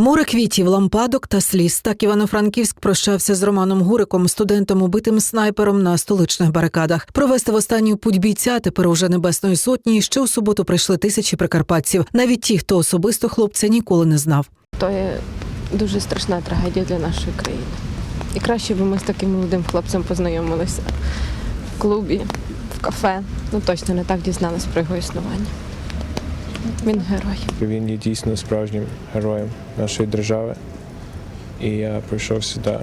Море квітів, лампадок та сліз. Так Івано-Франківськ прощався з Романом Гуриком, студентом, убитим снайпером на столичних барикадах. Провести в останню путь бійця тепер уже небесної сотні. І ще у суботу прийшли тисячі прикарпатців. Навіть ті, хто особисто хлопця ніколи не знав. То є дуже страшна трагедія для нашої країни. І краще б ми з таким молодим хлопцем познайомилися в клубі, в кафе. Ну точно не так дізналися про його існування. Він герой. Він є дійсно справжнім героєм нашої держави. І я прийшов сюди.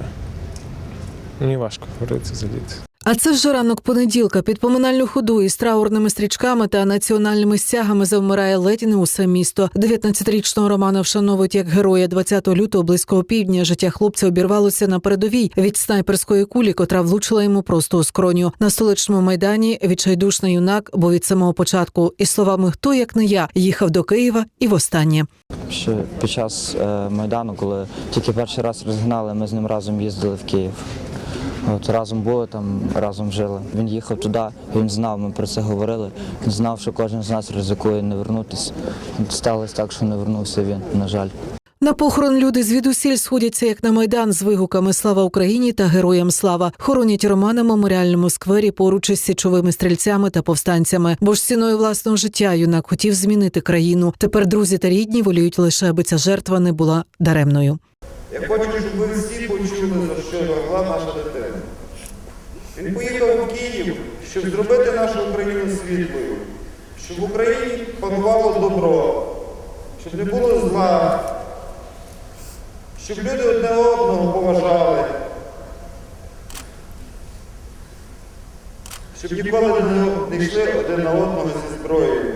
Мені важко говорити за діти. А це вже ранок понеділка. Під поминальну ходу із траурними стрічками та національними стягами завмирає ледь не усе місто. 19-річного Романа вшановують як героя 20 лютого близького півдня. Життя хлопця обірвалося на передовій від снайперської кулі, котра влучила йому просто у скроню. На столичному майдані відчайдушний юнак, бо від самого початку, і словами хто як не я їхав до Києва і востаннє. Ще під час е, Майдану, коли тільки перший раз розгнали, ми з ним разом їздили в Київ. От разом були там, разом жили. Він їхав туди, він знав, ми про це говорили. Він знав, що кожен з нас ризикує не вернутися. Сталося так, що не вернувся він, на жаль. На похорон люди звідусіль сходяться як на майдан з вигуками Слава Україні та Героям слава. Хоронять Романа в меморіальному сквері поруч із січовими стрільцями та повстанцями. Бо ж ціною власного життя юнак хотів змінити країну. Тепер друзі та рідні воліють лише, аби ця жертва не була даремною. Я хочу, щоб ви всі почули, за що могла наша дитина. Він поїхав у Київ, щоб зробити нашу Україну світлою, щоб в Україні панувало добро, щоб не було зла, щоб люди одне одного поважали, щоб ніколи не, йшли один на одного зі зброєю.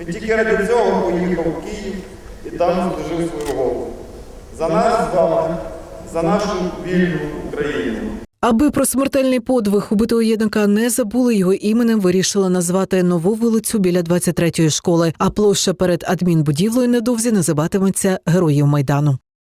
Він тільки ради цього поїхав у Київ і там служив свою голову. За нас з вами, за нашу вільну Україну. Аби про смертельний подвиг убитого єднака не забули його іменем, вирішили назвати нову вулицю біля 23-ї школи. А площа перед адмінбудівлею недовзі називатиметься Героїв Майдану.